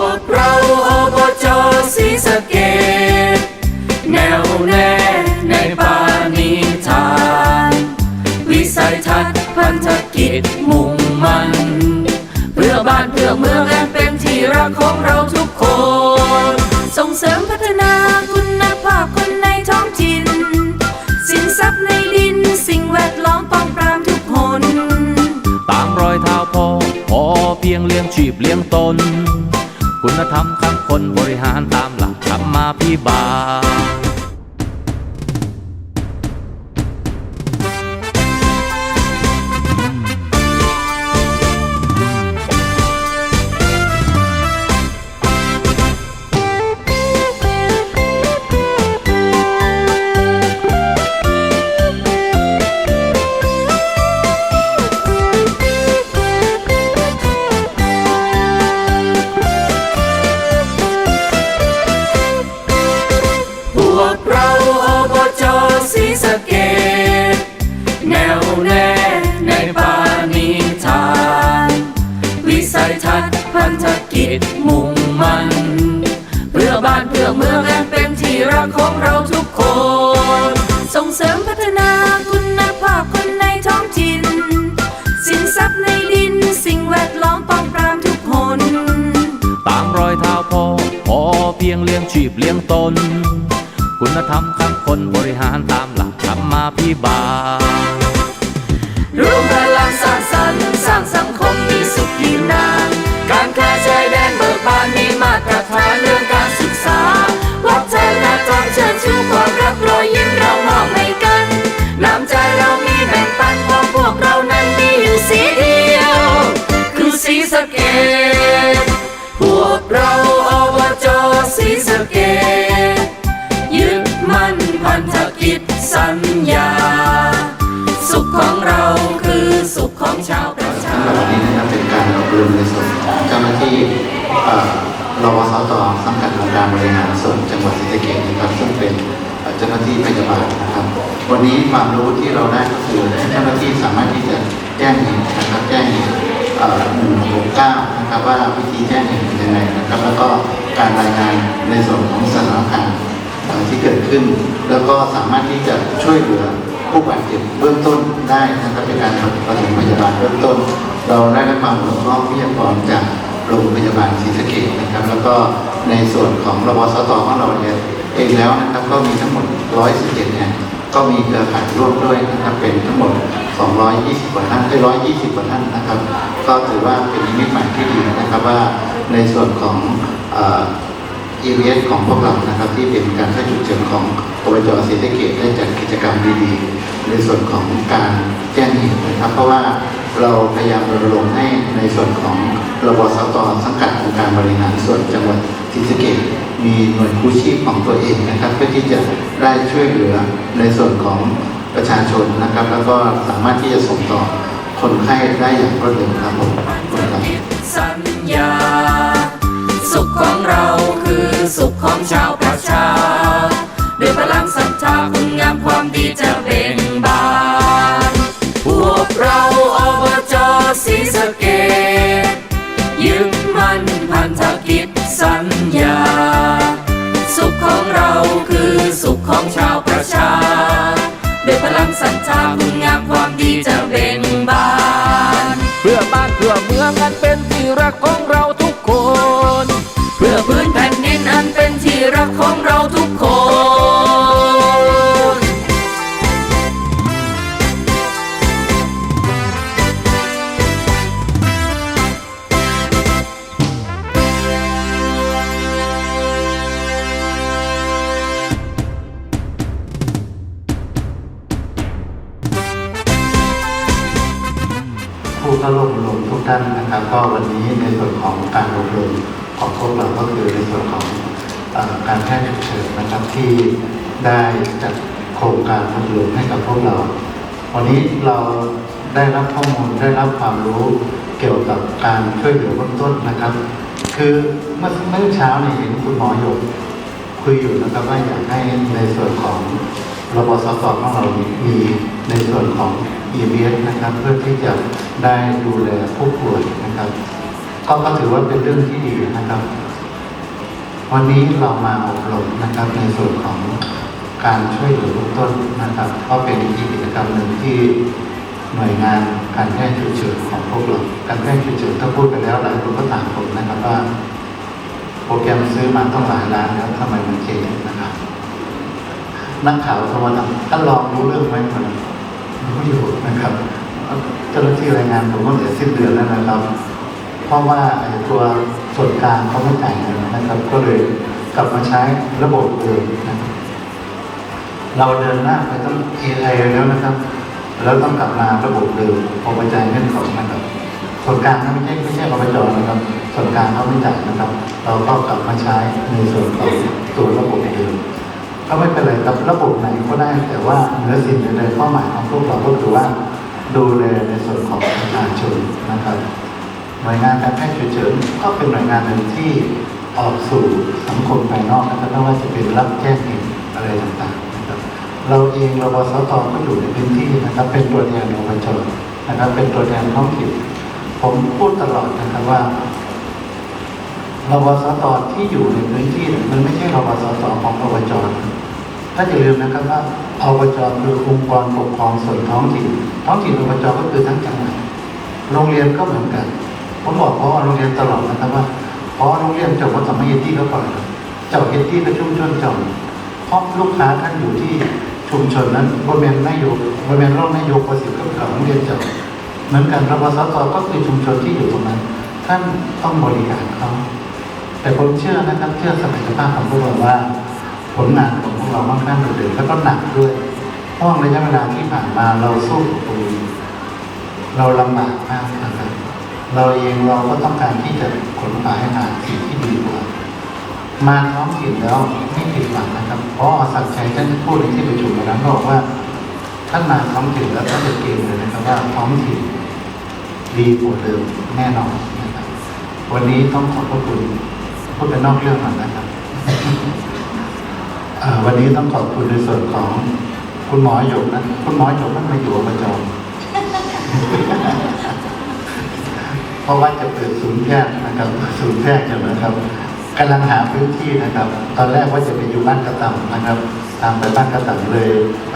วกเราอบจศรีสะเกดแนวแน่ในปาณิธาน วิสัยทัศน์พันธกิจมุ่งมันเพื่อบ้านเพื่อเมืองอันเป็นที่รักของเราทุกคน ส่งเสริมพัฒนาคุณภาพคนในท้องถิ่น สินทรัพย์ในดินสิ่งแวดล้อมป้องปรามทุกหนตามรอยเท้าพ่อพอเพียงเลี้ยงชีพเลี้ยงตน คุณธรรมทั้งคนบริหารตามหลักธรรมาพิบาล นธกิจมุ่งมันเพื่อบ้านเพื่อเมืองอันเป็นที่รักของเราทุกคน ส่งเสริมพัฒนาคุณภาพคนในท้องถิ่น สินทรัพย์ในดินสิ่งแวดล้อมป้องปรามทุกหนตามรอยเท้าพ่อพอเพียงเลี้ยงชีพเลี้ยงตน คุณธรรมทั้งคนบริหารตามหลักธรรมาพิบาลรวมพลังสร้างสรรค์สร้างสังคมมีสุขยืนนานการค้าชายแดนเบานมีมาตรฐานเรื่องการศึกษา วัฒนธรรมเชิญชูความรักรอยยิ้มเรามอบให้กันน้ำใจเรามีแบ่งปันพราะพวกเรานั้นมีอยู่สีเดียว คือสีสเกดพวกเราอบจสีสเกดยึดมั่นพันธกิจสัญญา ความรู้ที่เราได้ก็คือเจ้าหน้าที่สามารถที่จะแจ้งเหตุนะครับแจ้งเหตุหนึ่งหกเก้านะครับว่าวิธีแจ้งเหตุเป็นยังไงนะครับแล้วก็การรายงานในส่วนของสถานการณ์ที่เกิดขึ้น แล้วก็สามารถที่จะช่วยเหลือผู้บาดเจ็บเบื้องต้นได้นะครับเป็นการปฐมพยาบาลเบื้องต้น เราได้รับความอนุเคราะห์วิทยากรจากโรงพยาบาลศรีสะเกษนะครับ แล้วก็ในส่วนของรบสตของเราเนี่ยเองแล้วนะครับก็มีทั้งหมด 117แห่ง ก็มีเครือข่ายร่วมด้วยนะครับเป็นทั้งหมด 220กว่าท่านได้120กว่าท่านนะครับ ก็ถือว่าเป็นนิมิตหมายที่ดีนะครับว่าในส่วนของอีเวนต์ของพวกเรานะครับ ที่เป็นการช่วยฉุกเฉินของอบจศรีสะเกษได้จัดกิจกรรมดีๆ ในส่วนของการแจ้งเหตุนะครับ เพราะว่า เราพยายามรณรงค์ให้ในส่วนของระบสตสังกัดองค์การบริหารส่วนจังหวัดศรีสะเกษมีหน่วยกู้ชีพของตัวเองนะครับเพื่อที่จะได้ช่วยเหลือในส่วนของประชาชนนะครับ แล้วก็สามารถที่จะส่งต่อคนไข้ได้อย่างรวดเร็วครับผมขอบคุณสัญญา สุขของเราคือสุขของชาวประชา ด้วยพลังศรัทธาคุณงามความดีจะเบ่ง สีสะเกดยึดมั่นพันธกิจสัญญา สุขของเราคือสุขของชาวประชาด้วยพลังสัญชาคุณงามความดีจะเบ่งบาน เพื่อบ้านเพื่อเมืองอันเป็นที่รักของ เข้าร่วมอบรมทุกท่านนะครับ ก็วันนี้ในส่วนของการอบรมของพวกเราก็คือในส่วนของอการแพทย์ฉุกเฉินนะครับที่ได้จัดโครงการอบรมให้กับพวกเรา วันนี้เราได้รับข้อมูลได้รับความรู้เกี่ยวกับการช่วยเหลือเบื้องต้นนะครับ คือเมื่อเมื่อเช้าเนี่ยเห็นคุณหมอหยกคุยอยู่นะครับว่าอยากให้ในส่วนของระบบสตของเรามีในส่วนของ e b s นนะครับเพื่อที่จะได้ดูแลผู้ป่วยนะครับก็ก็ถือว่าเป็นเรื่องที่ดีนะครับ วันนี้เรามาอบรมนะครับในส่วนของการช่วยเหลือเบื้องต้นนะครับ ก็เป็นอีกกิจกรรมหนึ่งที่หน่วยงานการแพทย์ฉุกเฉินของพวกเราการแพทย์ฉุกเฉินถ้าพูดไปแล้วหลายคนก็ถามผมนะครับว่าโปรแกรมซื้อมาต้องหลายล้านแล้วทำไมมันเจ๊งนะครับ นักข่าวโทรมาถามท่านลองรู้เรื่องไหมมัน รู้อยู่นะครับเจ้าหน้าที่รายงานผมก็เหลือสิ้นเดือนแล้วนะครับ เพราะว่าไอ้ตัวส่วนกลางเขาไม่จ่ายเงินนะครับ ก็เลยกลับมาใช้ระบบเดิมนะเราเดินหน้าไปต้อง AI แล้วนะครับ แล้วต้องกลับมาระบบเดิมพอไปจ่ายเงินเขานะครับส่วนกลางนะไม่ใช่ไม่ใช่อบจนะครับ ส่วนกลางเขาไม่จ่ายนะครับ เราก็กลับมาใช้ในส่วนของตัวระบบเดิม ก็ไม่เป็นไรครับระบบไหนก็ได้ แต่ว่าเนื้อสิ่งอื่นใดเป้าหมายของพวกเราก็คือว่าดูแลในส่วนของประชาชนนะครับหน่วยงานการแพทย์ฉุกเฉินก็เป็นหน่วยงานหนึ่งที่ออกสู่สังคมภายนอกนะครับไม่ว่าจะเป็นรับแจ้งเหตุอะไรต่างๆนะครับเราเองรบสตก็อยู่ในพื้นที่นะครับ เป็นตัวแทนขอบจนะครับ เป็นตัวแทนท้องถิ่นผมพูดตลอดนะครับว่า รบสตที่อยู่ในพื้นที่มันไม่ใช่รบสตของอบจถ้าอย่าลืมนะครับว่าอบจคือองค์กรปกครองส่วนท้องถิ่น ท้องถิ่นอบจก็คือทั้งจังหวัดโรงเรียนก็เหมือนกันผมบอกพอโรงเรียนตลอดนะครับว่าพอโรงเรียนจบวัดสมัยเฮดดี้ก็ปล่อยเจ้าเฮดดี้ก็ชุ่มชนจ้าเพราะลูกค้าท่านอยู่ที่ชุมชนนั้นบริเวณนายกบริเวณร่องนายกประสิทธิ์ก็เป็นขอโรงเรียนจ้าเหมือนกันรบสตก็คือชุมชนที่อยู่ตรงนั้น ท่านต้องบริการเขา แต่ผมเชื่อนะครับเชื่อศักยภาพของพวกเราว่า ผลงานของพวกเราค่อนข้างโดดเด่นแล้วก็หนักด้วยเพราะระยะเวลาที่ผ่านมาเราสู้กับโควิดเราลำบากมากนะครับเราเองเราก็ต้องการที่จะขนขวายหาสิ่งที่ดีกว่ามาท้องถิ่นแล้วไม่ผิดหวังนะครับเพราะสักดิ์ชัยท่านพูดในที่ประชุมวันนั้นบอกว่าท่านมาท้องถิ่นแล้วท่านจะเกณฑ์เลยนะครับว่าท้องถิ่นดีกว่าเดิมแน่นอนนะครับวันนี้ต้องขอบพระคุณ พูดเป็นนอกเรื่องหน่อยนะครับวันนี้ต้องขอบคุณในส่วนของคุณหมอหยกนะคุณหมอหยกท่นมาอยู่อบจเพราะว่าจะเปิดศูนย์แพทย์นะครับศูนย์แพทย์อยู่นะครับกำลังหาพื้นที่นะครับ ตอนแรกว่าจะไปอยู่บ้านกระตำนะครับ ตามไปบ้านกระตำเลย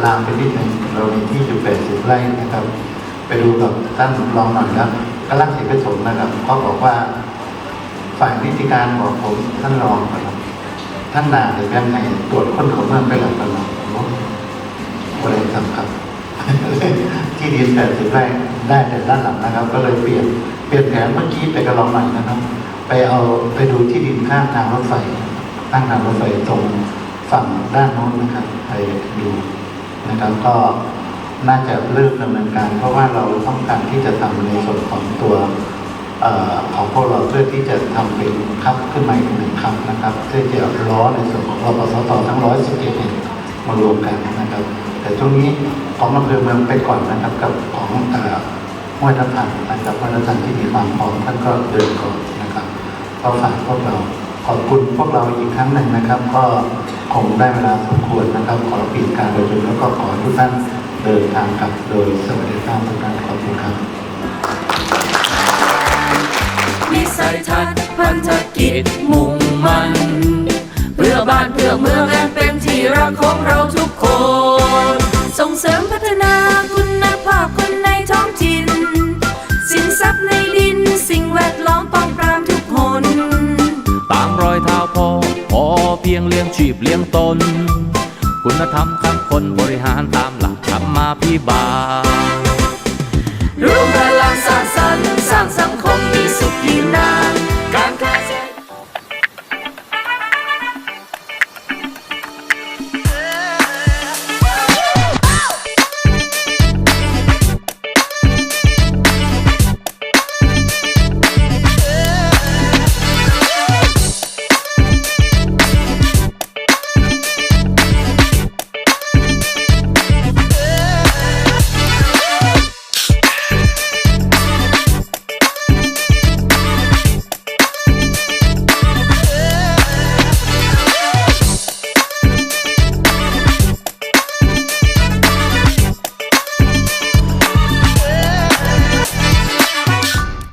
ลามไปนิดหนึ่งเรามีที่อยู่แปดสิบไร่นะครับ ไปดูกับท่านรองหน่อยครับกำลังสิไปสมนะครับเขาบอกว่า ฝ่ายนิติการบอกผมท่านรองครับท่านนาหรือยังไงตรวจคนเขาเมืองไปหลังตลอดผมว่าบริษัทครับ ที่ดินแปดสิบไร่ได้แต่ด้านหลังนะครับ ก็เลยเปลี่ยนเปลี่ยนแผนเมื่อกี้ไปกระลองใหม่นะครับ ไปเอาไปดูที่ดินข้างทางรถไฟข้างทางรถไฟตรงฝั่งด้านโน้นนะครับ ไปดูนะครับก็น่าจะเริ่มดำเนินการ เพราะว่าเราต้องการที่จะทำในส่วนของตัว ของพวกเราเพื่อที่จะทำเป็นคับขึ้นมาอีกหนึ่งคับนะครับเพื่อจะล้อในส่วนของรปสตทั้งร้อยสิบเอ็ดมารวมกันนะครับ แต่ช่วงนี้ของอำเภอเมืองไปก่อนนะครับกับของอ่อห้วยทับทันนะครับห้วยทับทันที่มีความพร้อมท่านก็เดินก่อนนะครับก็ฝากพวกเราขอบคุณพวกเราอีกครั้งหนึ่งนะครับ ก็คงได้เวลาสมควรนะครับ ขอปิดการประชุมแล้วก็ขอให้ทุกท่านเดินทางกลับโดยสวัสดิภาพทุกท่านขอบคุณครับ สัยทัศน์พันธกิจมุ่งมันเพื่อบ้านเพื่อเมืองอันเป็นที่รักของเราทุกคน ส่งเสริมพัฒนาคุณภาพคนในท้องถิ่น สินทรัพย์ในดินสิ่งแวดล้อมป้องปรามทุกคน ตามรอยเท้าพ่อพอเพียงเลี้ยงชีพเลี้ยงตน คุณธรรมข้างคนบริหารตามหลักธรรมาพิบาลร่วมพลังสร้างสรรค์สร้างสังคม σου κοινά